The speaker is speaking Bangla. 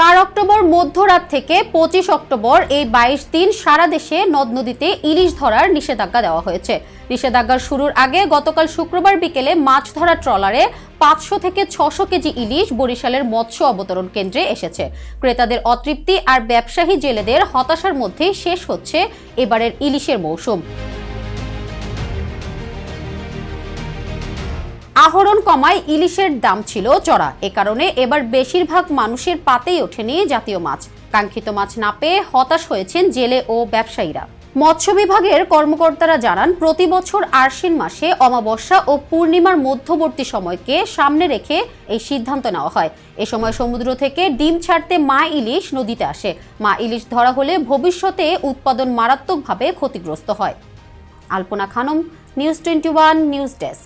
চার অক্টোবর মধ্যরাত থেকে পঁচিশ অক্টোবর এই বাইশ দিন সারা দেশে নদ নদীতে ইলিশ ধরার নিষেধাজ্ঞা দেওয়া হয়েছে। নিষেধাজ্ঞার শুরুর আগে গতকাল শুক্রবার বিকেলে মাছ ধরার ট্রলারে পাঁচশো থেকে ছশো কেজি ইলিশ বরিশালের মৎস্য অবতরণ কেন্দ্রে এসেছে। ক্রেতাদের অতৃপ্তি আর ব্যবসায়ী জেলেদের হতাশার মধ্যেই শেষ হচ্ছে এবারের ইলিশের মৌসুম। আহরণ কমায় ইলিশের দাম ছিল চড়া। এ কারণে এবার বেশিরভাগ মানুষের পাতেই ওঠেনি জাতীয় মাছ। কাঙ্ক্ষিত মাছ না পেয়ে হতাশ হয়েছেন জেলে ও ব্যবসায়ীরা। মৎস্য বিভাগের কর্মকর্তারা জানান, প্রতি বছর আশ্বিন মাসে অমাবস্যা ও পূর্ণিমার মধ্যবর্তী সময়কে সামনে রেখে এই সিদ্ধান্ত নেওয়া হয়। এ সময় সমুদ্র থেকে ডিম ছাড়তে মা ইলিশ নদীতে আসে। মা ইলিশ ধরা হলে ভবিষ্যতে উৎপাদন মারাত্মকভাবে ক্ষতিগ্রস্ত হয়। Alpana Khanam, news twenty one, news desk.